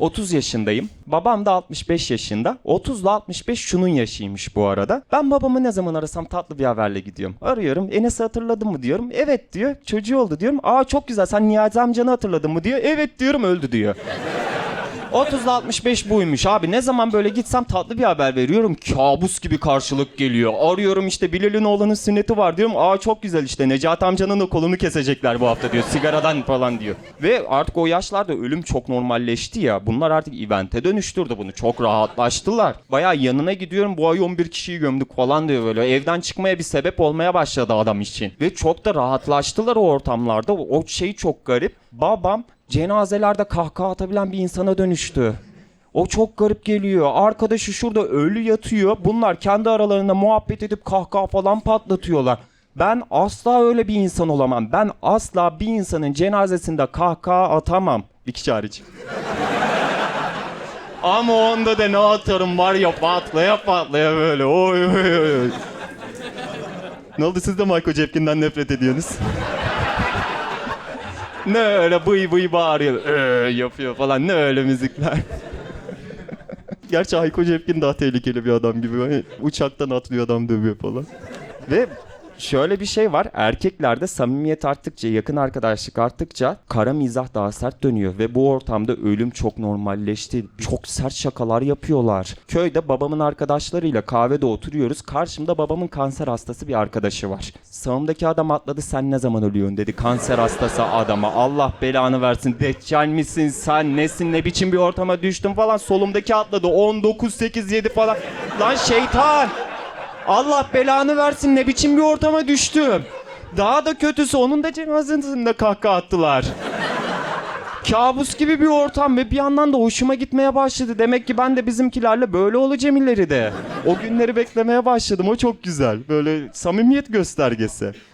30 yaşındayım. Babam da 65 yaşında. 30 ile 65 şunun yaşıymış bu arada. Ben babamı ne zaman arasam tatlı bir haberle gidiyorum. Arıyorum. Enes'i hatırladın mı diyorum. Evet diyor. Çocuğu oldu diyorum. Aa çok güzel. Sen Niyazi amcanı hatırladın mı diyor. Evet diyorum öldü diyor. 30 ile 65 buymuş abi. Ne zaman böyle gitsem tatlı bir haber veriyorum. Kabus gibi karşılık geliyor. Arıyorum işte Bilal'in oğlanın sünneti var diyorum. Aa çok güzel işte Necati amcanın da kolunu kesecekler bu hafta diyor. Sigaradan falan diyor. Ve artık o yaşlarda ölüm çok normalleşti ya. Bunlar artık evente dönüştürdü bunu. Çok rahatlaştılar. Baya yanına gidiyorum bu ay 11 kişiyi gömdük falan diyor böyle. Evden çıkmaya bir sebep olmaya başladı adam için. Ve çok da rahatlaştılar o ortamlarda. O şey çok garip. Babam cenazelerde kahkaha atabilen bir insana dönüştü. O çok garip geliyor. Arkadaşı şurada ölü yatıyor. Bunlar kendi aralarında muhabbet edip kahkaha falan patlatıyorlar. Ben asla öyle bir insan olamam. Ben asla bir insanın cenazesinde kahkaha atamam. Kişi hariç. Ama onda da ne atarım var ya patlaya patlaya böyle. Oy oy. oy. ne oldu siz de Michael Cepkin'den nefret ediyorsunuz? Ne öyle bıy bıy bağırıyor. Ee, yapıyor falan. Ne öyle müzikler. Gerçi Hayko Cepkin daha tehlikeli bir adam gibi. Hani uçaktan atlıyor adam dövüyor falan. Ve şöyle bir şey var. Erkeklerde samimiyet arttıkça, yakın arkadaşlık arttıkça kara mizah daha sert dönüyor. Ve bu ortamda ölüm çok normalleşti. Çok sert şakalar yapıyorlar. Köyde babamın arkadaşlarıyla kahvede oturuyoruz. Karşımda babamın kanser hastası bir arkadaşı var. Sağımdaki adam atladı sen ne zaman ölüyorsun dedi. Kanser hastası adama. Allah belanı versin. Deccal misin sen? Nesin? Ne biçim bir ortama düştün falan. Solumdaki atladı. 19, 8, 7 falan. Lan şeytan! Allah belanı versin ne biçim bir ortama düştüm. Daha da kötüsü onun da cenazesinde kahkaha attılar. Kabus gibi bir ortam ve bir yandan da hoşuma gitmeye başladı. Demek ki ben de bizimkilerle böyle olacağım ileride. O günleri beklemeye başladım. O çok güzel. Böyle samimiyet göstergesi.